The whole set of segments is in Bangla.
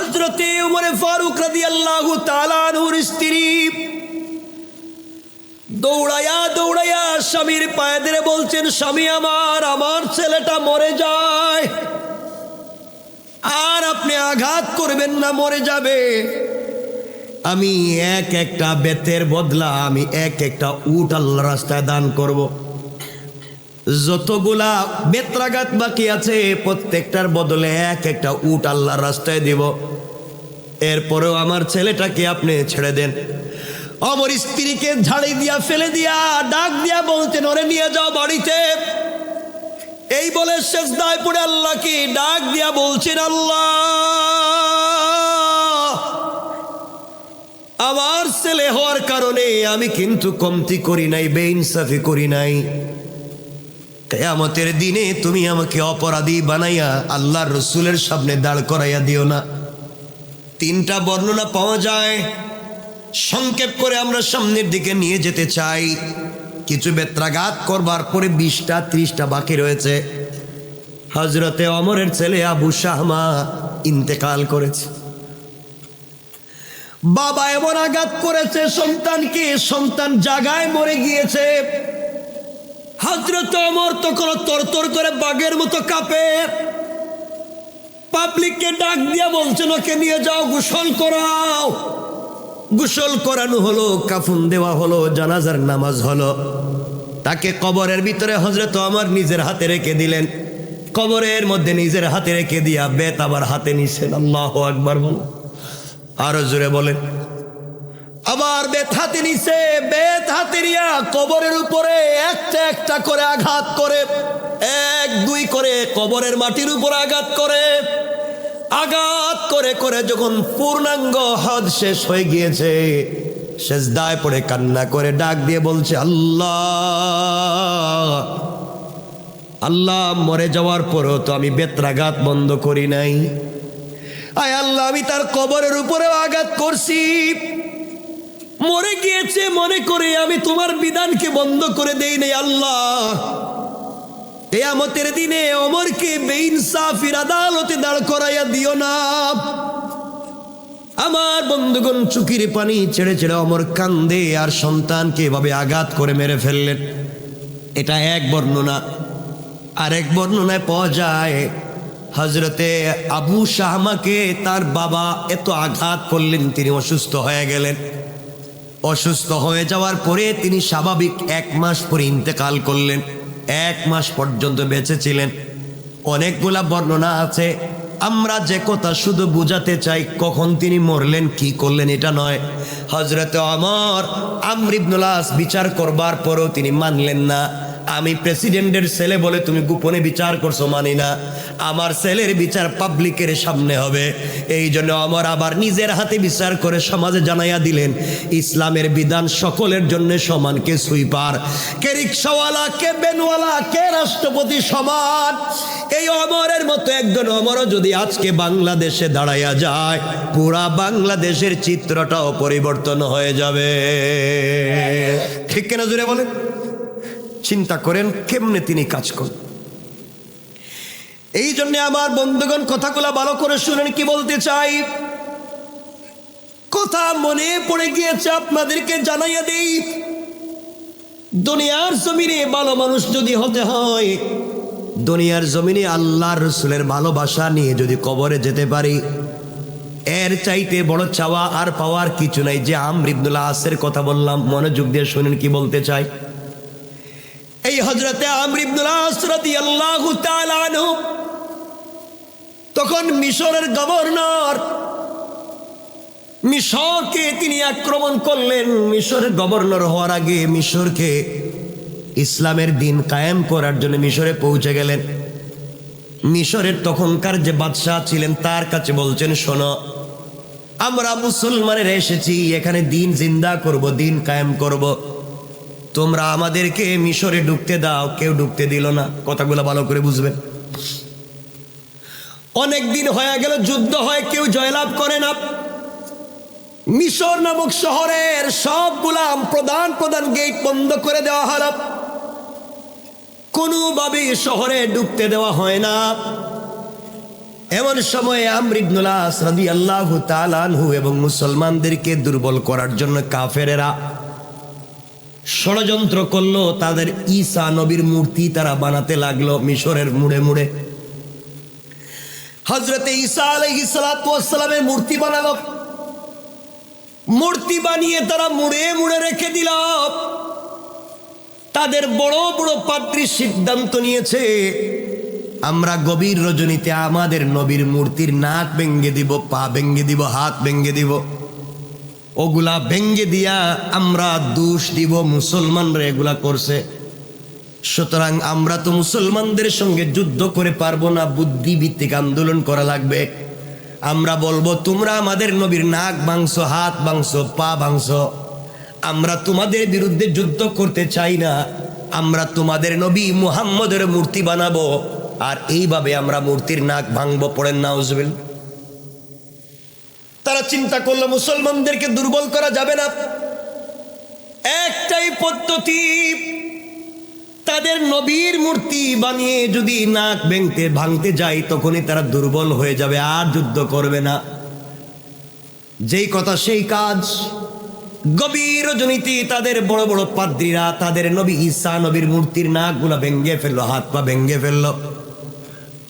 হজরতে উমরে ফারুক রাদি আল্লাহ তালানুর স্ত্রী দৌড়াইয়া দৌড়াইয়া স্বামীর পায়ে ধরে বলছেন, স্বামী আমার আমার ছেলেটা মরে যায় আর আপনি আঘাত করবেন না, মরে যাবে আমি এক একটা বেতের বদলা, আমি এক একটা উট আল্লাহ রাস্তায় দান করব। যতগুলা বেত্রাঘাত বাকি আছে, প্রত্যেকটার বদলে এক একটা উট আল্লাহর রাস্তায় দিব। এরপরেও আমার ছেলেটাকে আপনি ছেড়ে দেন। আমার স্ত্রীকে ঝাড়ি দিয়া, ফেলে দিয়া, ডাক দিয়া বলতেন, ওরে নিয়ে যাও বাড়িতে। এই বলে শেষদায় পড়ে আল্লাহকে ডাক দিয়া বলছেন, আল্লাহ, আমার ছেলে হওয়ার কারণে আমি কিন্তু কমতি করি নাই, বেইনসাফি করি নাই। কেয়ামতের দিনে তুমি আমাকে অপরাধী বানাইয়া আল্লাহর রসুলের সামনে দাঁড় করাইয়া দিও না। তিনটা বর্ণনা পাওয়া যায়। সংক্ষেপ করে আমরা সামনের দিকে নিয়ে যেতে চাই। কিছু বেত্রাঘাত করবার পরে বিশটা, ত্রিশটা বাকি রয়েছে। হজরতে অমরের ছেলে আবু শাহমা ইন্তেকাল করেছে। বাবা এমন আঘাত করেছে, সন্তানকে সন্তান জাগায় মরে গিয়েছে। হজরত অমর তখন তরতর করে বাঘের মতো কাঁপে। পাবলিককে ডাক দিয়া বলছেন ওকে নিয়ে যাও, গোসল করাও। গোসল করানো হলো, কাফুন দেওয়া হলো, জানাজার নামাজ হলো। তাকে কবরের ভিতরে হজরত আমার নিজের হাতে রেখে দিলেন। কবরের মধ্যে নিজের হাতে রেখে দিয়া বেত আবার হাতে নিছেন। আল্লাহ আকবার বল আরও জোরে বলেন। আবার নিছে বেত হাতে কবরের উপরে একটা একটা করে আঘাত করে, এক, দুই করে কবরের মাটির উপর আঘাত করে আঘাত করে করে যখন পূর্ণাঙ্গ হদ শেষ হয়ে গিয়েছে শেষ দায় পড়ে কান্না করে ডাক দিয়ে বলছে, আল্লাহ আল্লাহ মরে যাওয়ার পরও তো আমি বেত্রাঘাত বন্ধ করি নাই। আয় আল্লাহ, আমি তার কবরের উপরেও আঘাত করছি। মরে গিয়েছে, মনে করে আমি তোমার বিধানকে বন্ধ করে দেই নাই, আল্লাহ। কেয়ামতের দিনে অমরকে বেইনসাফির আদালতে দাঁড় করাইয়া দিও না। আমার বন্ধুগণ চুকির পানি ছেড়ে ছেড়ে অমর কান্দে আর সন্তানকে এভাবে আঘাত করে মেরে ফেললেন। এটা এক বর্ণনা। আর এক বর্ণনায় পাওয়া যায় হজরতে আবু শাহমাকে তার বাবা এত আঘাত করলেন, তিনি অসুস্থ হয়ে গেলেন। অসুস্থ হয়ে যাওয়ার পরে তিনি স্বাভাবিক এক মাস পরে ইন্তেকাল করলেন। এক মাস পর্যন্ত বেঁচে ছিলেন। অনেকগুলা বর্ণনা আছে। আমরা যে কথা শুধু বুঝাতে চাই, কখন তিনি মরলেন, কি করলেন, এটা নয়। হজরত অমর আমরিবনুল্লাস বিচার করবার পরেও তিনি মানলেন না। আমি প্রেসিডেন্টের ছেলে বলে তুমি গোপনে বিচার করছ মানি না। আমার ছেলের বিচার পাবলিকের সামনে হবে। এই জন্য আমার আবার নিজের হাতে বিচার করে সমাজে জানাইয়া দিলেন, ইসলামের বিধান সকলের জন্য সমান, কে সুইপার কে রিক্সাওয়ালা, কে বেনওয়ালা, কে রাষ্ট্রপতি সমান? এই অমরের মতো একজন অমরও যদি আজকে বাংলাদেশে দাঁড়াইয়া যায়, পুরা বাংলাদেশের চিত্রটাও পরিবর্তন হয়ে যাবে। ঠিক কেনা জুড়ে বলেন? চিন্তা করেন কেমনে তিনি কাজ করেন এই জন্য আমার বন্ধুগণ কথাগুলা ভালো করে শুনেন, কি বলতে চাই? কথা মনে পড়ে গিয়েছে আপনাদেরকে জানাইয়া দেই। দুনিয়ার জমিনে ভালো মানুষ যদি হতে হয়, দুনিয়ার জমিনে আল্লাহর রসুলের ভালোবাসা নিয়ে যদি কবরে যেতে পারি, এর চাইতে বড় চাওয়া আর পাওয়ার কিছু নাই। যে আমরিবদুল্লাহ আসের কথা বললাম, মনোযোগ দিয়ে শুনেন কি বলতে চাই? হজরতে তখন মিশরের গভর্নর মিশরকে তিনি আক্রমণ করলেন মিশরের গভর্নর হওয়ার আগে মিশরকে ইসলামের দিন কায়েম করার জন্য মিশরে পৌঁছে গেলেন মিশরের তখনকার যে বাদশাহ ছিলেন, তার কাছে বলছেন, শোনো, আমরা মুসলমানের এসেছি, এখানে দিন জিন্দা করব, দিন কায়েম করব। তোমরা আমাদেরকে মিশরে ঢুকতে দাও, কেউ ঢুকতে দিল না। কথাগুলো ভালো করে বুঝবেন। অনেক দিন হয়ে গেল, যুদ্ধ হয়, কেউ জয়লাভ করে না। মিশর নামক শহরের সব গুলাম প্রধান প্রধান গেট বন্ধ করে দেওয়া হল। কোনোভাবে শহরে ঢুকতে দেওয়া হয় না। এমন সময়ে আমরিবনুল্লাহ রাদি আল্লাহ তালানহু এবং মুসলমানদেরকে দুর্বল করার জন্য কাফেরেরা ষড়যন্ত্র করল, তাদের ঈসা নবীর মূর্তি তারা বানাতে লাগল মিশরের মুড়ে মুড়ে। হজরতে ঈসা আলহিসালামের মূর্তি বানালো। মূর্তি বানিয়ে তারা মুড়ে মুড়ে রেখে দিল। তাদের বড় বড় পাত্রী সিদ্ধান্ত নিয়েছে, আমরা গভীর রজনীতে আমাদের নবীর মূর্তির নাক ভেঙ্গে দিব, পা ভেঙ্গে দিব, হাত ভেঙ্গে দিব। ওগুলা ভেঙ্গে দিয়া আমরা দোষ দিব, মুসলমানরা এগুলা করছে। সুতরাং আমরা তো মুসলমানদের সঙ্গে যুদ্ধ করে পারব না বুদ্ধিভিত্তিক আন্দোলন করা লাগবে। আমরা বলব, তোমরা আমাদের নবীর নাক মাংস হাত মাংস পা মাংস আমরা তোমাদের বিরুদ্ধে যুদ্ধ করতে চাই না। আমরা তোমাদের নবী মুহাম্মদের মূর্তি বানাবো। আর এইভাবে আমরা মূর্তির নাক ভাঙবো, পড়েন না তারা চিন্তা করল, মুসলমানদেরকে দুর্বল করা যাবে না। একটাই পদ্ধতি, তাদের নবীর মূর্তি বানিয়ে যদি নাক ভেঙতে ভাঙতে যায় তখনই তারা দুর্বল হয়ে যাবে, আর যুদ্ধ করবে না। যেই কথা সেই কাজ। গভীর রজনীতি তাদের বড় বড় পাদ্রীরা, তাদের নবী ঈসা নবীর মূর্তির নাকগুলা ভেঙ্গে ফেলল, হাত পা ভেঙ্গে ফেলল।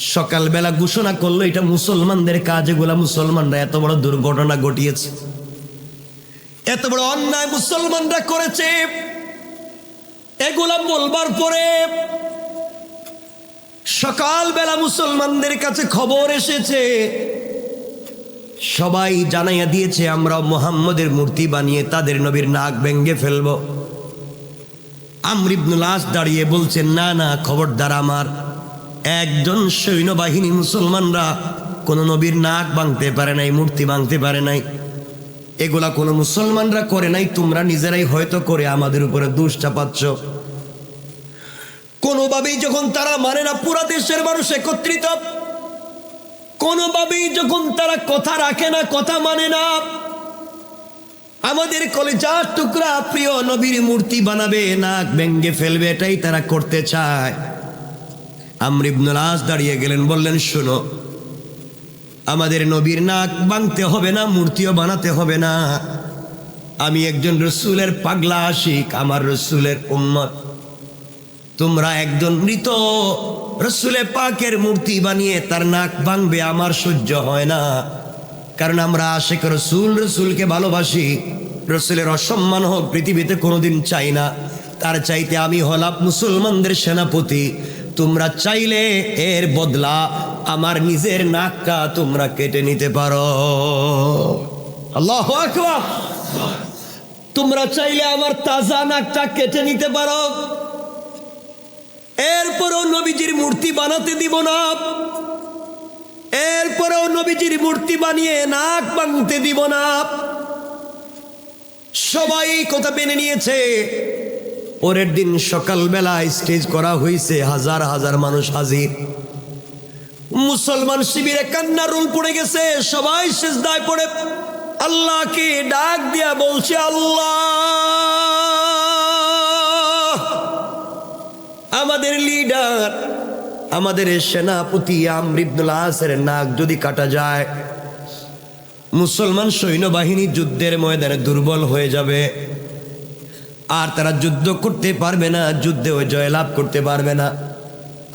সকালবেলা ঘোষণা করল, এটা মুসলমানদের কাজ, এগুলা মুসলমানরা এত বড় দুর্ঘটনা ঘটিয়েছে। এত বড় অন্যায় মুসলমানরা করেছে। এগুলা বলবার পরে সকালবেলা মুসলমানদের কাছে খবর এসেছে। সবাই জানাইয়া দিয়েছে, আমরা মোহাম্মদের মূর্তি বানিয়ে তাদের নবীর নাক ভেঙ্গে ফেলব। আমরিবনুল আস দাঁড়িয়ে বলছেন, না না, খবরদার আমার। একজন সৈন্যবাহিনী মুসলমানরা কোনো নবীর নাক ভাঙতে পারে নাই, মূর্তি ভাঙতে পারে নাই। এগুলা কোনো মুসলমানরা করে নাই, তোমরা নিজেরাই হয়তো করে আমাদের উপরে দোষ চাপাচ্ছ। কোনোভাবেই যখন তারা মানে না, পুরা দেশের মানুষ একত্রিত। কোনোভাবেই যখন তারা কথা রাখে না, কথা মানে না, আমাদের কলেজার টুকরা প্রিয় নবীর মূর্তি বানাবে, নাক ভেঙ্গে ফেলবে, এটাই তারা করতে চায়। আমরিবনুল আস দাঁড়িয়ে গেলেন, বললেন, শোনো, আমাদের নবীর নাক ভাঙতে হবে না, মূর্তিও বানাতে হবে না। আমি একজন রসুলের পাগলা আশিক, আমার রসুলের উম্মত। তোমরা একজন মৃত রসুলে পাকের মূর্তি বানিয়ে তার নাক ভাঙবে আমার সহ্য হয় না। কারণ আমরা আশেক রসুল, রসুলকে ভালোবাসি। রসুলের অসম্মান হোক, পৃথিবীতে কোনোদিন চাই না। তার চাইতে আমি হলাম মুসলমানদের সেনাপতি। তোমরা চাইলে এর বদলা আমার নিজের নাকটা তোমরা কেটে নিতে পারো। আল্লাহ তোমরা চাইলে আমার তাজা নাকটা কেটে নিতে পারো। এরপরেও নবীজির মূর্তি বানাতে দিব না। এরপরেও নবীজির মূর্তি বানিয়ে নাক ভাঙতে দিব না। সবাই কথা মেনে নিয়েছে। পরের দিন সকালবেলা স্টেজ করা হয়েছে হাজার হাজার মানুষ হাজির। মুসলমান শিবিরে কান্না রুল পড়ে গেছে, সবাই শেষদায় পড়ে। আল্লাহকে ডাক দিয়া বলছে, আল্লাহ! আমাদের লিডার আমাদের সেনাপতি আমরিবনুল আসের নাক যদি কাটা যায়, মুসলমান সৈন্যবাহিনী যুদ্ধের ময়দানে দুর্বল হয়ে যাবে। আর তারা যুদ্ধ করতে পারবে না, যুদ্ধে ওই জয়লাভ করতে পারবে না।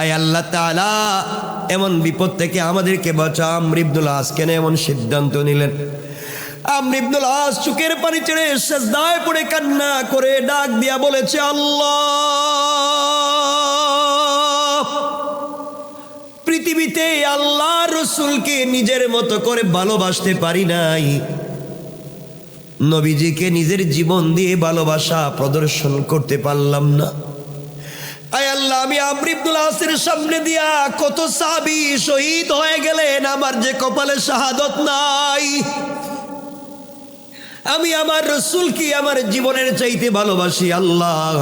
আয় আল্লাহ তালা এমন বিপদ থেকে আমাদেরকে বাঁচা। আমরিবনুল আস কেন এমন সিদ্ধান্ত নিলেন। আমরিবনুল আস চুকের পানি ছেড়ে শেষদায় পড়ে কান্না করে ডাক দিয়া বলেছে, আল্লাহ, পৃথিবীতে আল্লাহ রসুলকে নিজের মতো করে ভালোবাসতে পারি নাই। নবীজিকে নিজের জীবন দিয়ে ভালোবাসা প্রদর্শন করতে পারলাম না। আয় আল্লাহ, আমি আমরিবুল আসের সামনে দিয়া কত সাবি শহীদ হয়ে গেলেন, আমার যে কপালে শাহাদত নাই। আমি আমার কি আমার জীবনের চাইতে ভালোবাসি, আল্লাহ।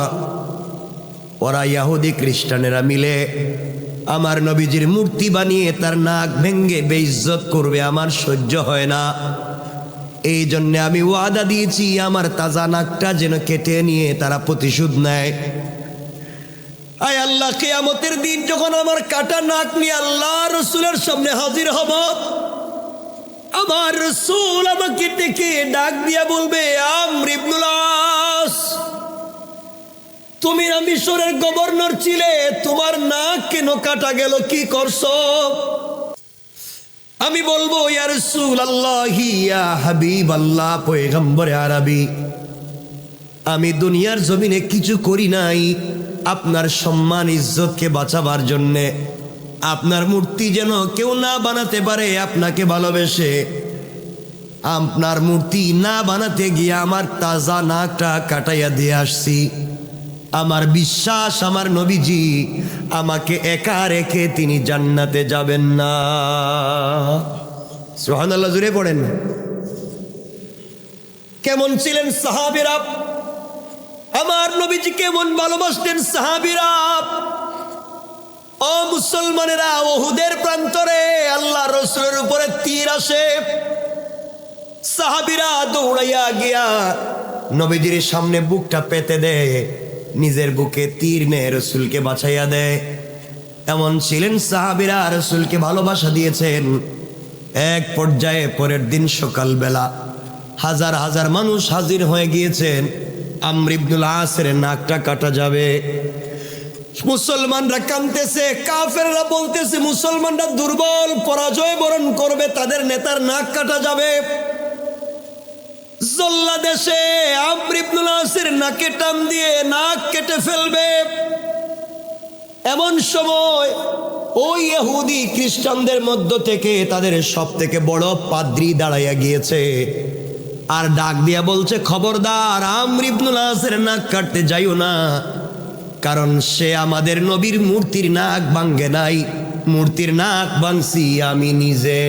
ওরা ইয়াহুদি খ্রিস্টানেরা মিলে আমার নবীজির মূর্তি বানিয়ে তার নাক ভেঙ্গে বেইজ্জত করবে, আমার সহ্য হয় না। এই জন্য আমি ওয়াদা দিয়েছি, আমার তাজা নাকটা যেন কেটে নিয়ে তারা প্রতিশোধ নেয়। আয় আল্লাহ, কেয়ামতের দিন যখন আমার কাটা নাক নিয়ে আল্লাহ রসুলের সামনে হাজির হব, আমার রসুল আমাকে ডেকে ডাক দিয়া বলবে আমরিবনুলাস তুমি মিশরের গভর্নর ছিলে, তোমার নাক কেন কাটা গেল, কি করছ? আমি বলব, ইয়া রসুল আল্লাহ আরবি, আমি দুনিয়ার জমিনে কিছু করি নাই আপনার সম্মান, ইজ্জতকে বাঁচাবার জন্যে। আপনার মূর্তি যেন কেউ না বানাতে পারে, আপনাকে ভালোবেসে। আপনার মূর্তি না বানাতে গিয়ে আমার তাজা নাকটা কাটাইয়া দিয়ে আসছি। আমার বিশ্বাস, আমার নবীজি আমাকে একা রেখে তিনি জান্নাতে যাবেন না। সোহান আল্লাহ জুড়ে পড়েন। কেমন ছিলেন সাহাবিরা? আমার নবীজি কেমন ভালোবাসতেন সাহাবিরা? ও মুসলমানেরা, ওহুদের প্রান্তরে আল্লাহ রসুলের উপরে তীর আসে। সাহাবিরা দৌড়াইয়া গিয়া নবীজির সামনে বুকটা পেতে দেয়। নিজের বুকে তীর নে রসুলকে বাঁচাইয়া দেয়। এমন ছিলেন সাহাবিরা, রসুলকে ভালোবাসা দিয়েছেন। এক পর্যায়ে পরের দিন সকালবেলা হাজার হাজার মানুষ হাজির হয়ে গিয়েছেন। আমরিবনুল আসের নাকটা কাটা যাবে। মুসলমানরা কানতেছে কাফেররা বলতেছে, মুসলমানরা দুর্বল, পরাজয় বরণ করবে, তাদের নেতার নাক কাটা যাবে। জল্লা দেশে আমরিবনুল আসের নাকে টান দিয়ে নাক কেটে ফেলবে। এমন সময় ওই ইহুদি খ্রিস্টানদের মধ্য থেকে তাদের সব থেকে বড় পাদ্রি দাঁড়াইয়া গিয়েছে। আর ডাক দিয়া বলছে, খবরদার আমরিবনুল আসের নাক কাটতে যাইও না, কারণ সে আমাদের নবীর মূর্তির নাক ভাঙ্গে নাই। মূর্তির নাক ভাঙছি আমি নিজে।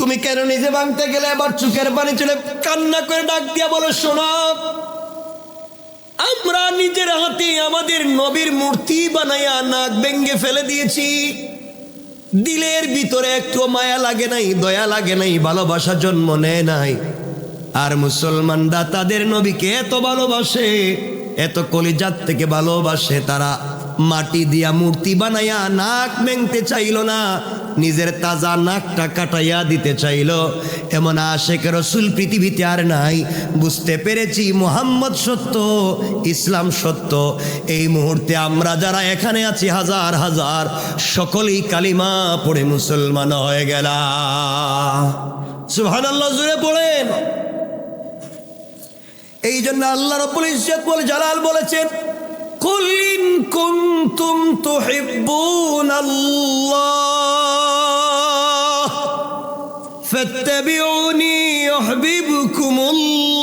তুমি কেন নিজে ভাঙতে গেলে আবার চোখের পানি চলে কান্না করে ডাক দিয়া বলো, শোনা। আমরা নিজের হাতে আমাদের নবীর মূর্তি বানাইয়া নাক ভেঙ্গে ফেলে দিয়েছি। দিলের ভিতরে একটু মায়া লাগে নাই, দয়া লাগে নাই, ভালোবাসা জন্ম নেয় নাই। আর মুসলমানরা তাদের নবীকে এত ভালোবাসে, এত কলিজাত থেকে ভালোবাসে, তারা মাটি দিয়া মূর্তি বানাইয়া নাক ভেঙতে চাইল না। নিজের তাজা নাকটা কাটাইয়া দিতে চাইল। এমন আশেক রসুল পৃথিবীতে আর নাই। বুঝতে পেরেছি মোহাম্মদ সত্য, ইসলাম সত্য। এই মুহূর্তে আমরা যারা এখানে আছি হাজার হাজার, সকলেই কালিমা পড়ে মুসলমান হয়ে গেল সুবহানাল্লাহ জুড়ে পড়েন। এই জন্য আল্লাহ রব্বুল ইজ্জত বলে জালাল বলেছেন, কুল্লি كنتم تحبون الله فاتبعوني يحببكم الله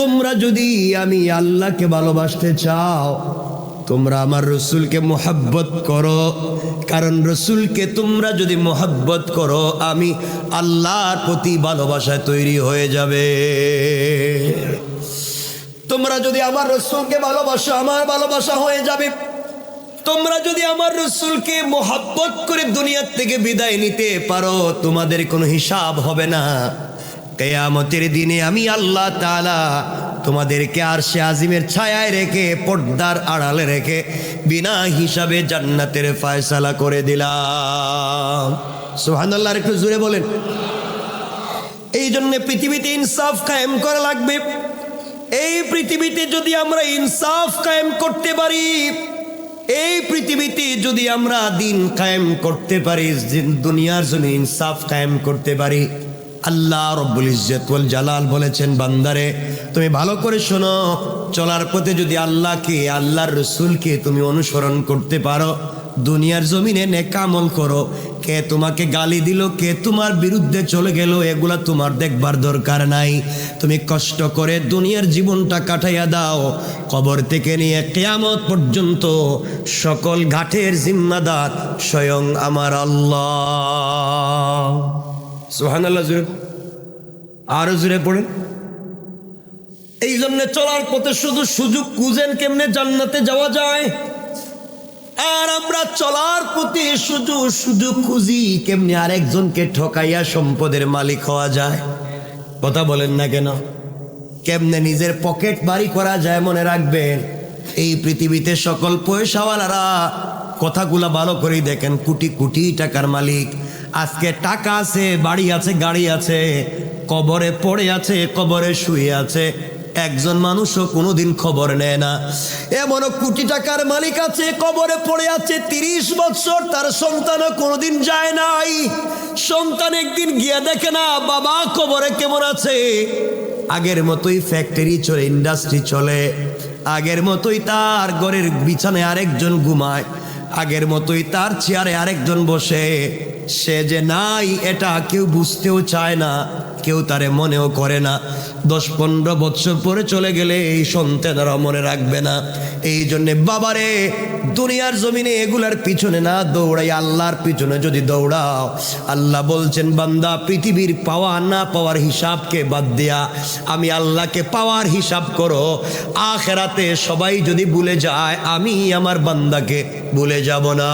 তোমরা যদি আমি আল্লাহকে ভালোবাসতে চাও তোমরা আমার রসুলকে মোহাব্বত করো কারণ রসুলকে তোমরা যদি মোহাব্বত করো আমি আল্লাহর প্রতি ভালোবাসায় তৈরি হয়ে যাবে তোমরা যদি আমার রসুলকে ভালোবাসো, আমার ভালোবাসা হয়ে যাবে। তোমরা যদি আমার রসুলকে মোহাব্বত করে দুনিয়ার থেকে বিদায় নিতে পারো, তোমাদের কোনো হিসাব হবে না। কেয়ামতের দিনে আমি আল্লাহ তাআলা তোমাদেরকে আর সে আজিমের ছায়ায় রেখে, পর্দার আড়ালে রেখে, বিনা হিসাবে জান্নাতের ফায়সালা করে দিলাম। সুহানাল্লাহ একটু জুড়ে বলেন। এই জন্য পৃথিবীতে ইনসাফ কায়েম করা লাগবে। এই পৃথিবীতে যদি আমরা ইনসাফ কায়েম করতে পারি, এই পৃথিবীতে যদি আমরা দিন কায়েম করতে পারি দুনিয়ার জন্য ইনসাফ কায়েম করতে পারি, আল্লাহ রব্বুল ইজ্জতুল জালাল বলেছেন, বান্দারে, তুমি ভালো করে শোনো, চলার পথে যদি আল্লাহকে, আল্লাহর রসুলকে তুমি অনুসরণ করতে পারো, দুনিয়ার জমিনে নেকামল করো কে তোমাকে গালি দিল, কে তোমার বিরুদ্ধে চলে গেল, এগুলা তোমার দেখবার দরকার নাই। তুমি কষ্ট করে দুনিয়ার জীবনটা কাটাইয়া দাও, কবর থেকে নিয়ে কেয়ামত পর্যন্ত সকল ঘাটের জিম্মাদার স্বয়ং আমার আল্লাহ। সুহান আল্লাহ জুড়ে আরও জুড়ে পড়েন। এই জন্য চলার পথে শুধু সুযোগ কুজেন কেমনে জান্নাতে যাওয়া যায়? আর আমরা চলার প্রতি শুধু শুধু খুঁজি কেমনি আরেকজনকে ঠকাইয়া সম্পদের মালিক হওয়া যায়। কথা বলেন না কেন? কেমনে নিজের পকেট বাড়ি করা যায় মনে রাখবেন? এই পৃথিবীতে সকল পয়সাওয়ালারা কথাগুলা ভালো করে দেখেন, কোটি কোটি টাকার মালিক। আজকে টাকা আছে, বাড়ি আছে, গাড়ি আছে, কবরে পড়ে আছে, কবরে শুয়ে আছে। একজন মানুষও কোনোদিন খবর নেয় না। এমনও কোটি টাকার মালিক আছে, কবরে পড়ে আছে, তিরিশ বছর তার সন্তানও কোনোদিন যায় নাই। সন্তান একদিন গিয়ে দেখে না, বাবা, কবরে কেমন আছে? আগের মতোই ফ্যাক্টরি চলে ইন্ডাস্ট্রি চলে। আগের মতোই তার ঘরের বিছানায় আরেকজন ঘুমায়। আগের মতোই তার চেয়ারে আরেকজন বসে। সে যে নাই, এটা কেউ বুঝতেও চায় না। কেউ তারে মনেও করে না। দশ পনেরো বছর পরে চলে গেলে এই সন্তানেরা মনে রাখবে না। এই জন্যে বাবারে, দুনিয়ার জমিনে এগুলার পিছনে না দৌড়াই, আল্লাহর পিছনে যদি দৌড়াও। আল্লাহ বলছেন, বান্দা, পৃথিবীর পাওয়া না পাওয়ার হিসাবকে বাদ দেয়া, আমি আল্লাহকে পাওয়ার হিসাব করো। আখেরাতে সবাই যদি ভুলে যায়, আমি আমার বান্দাকে ভুলে যাব না।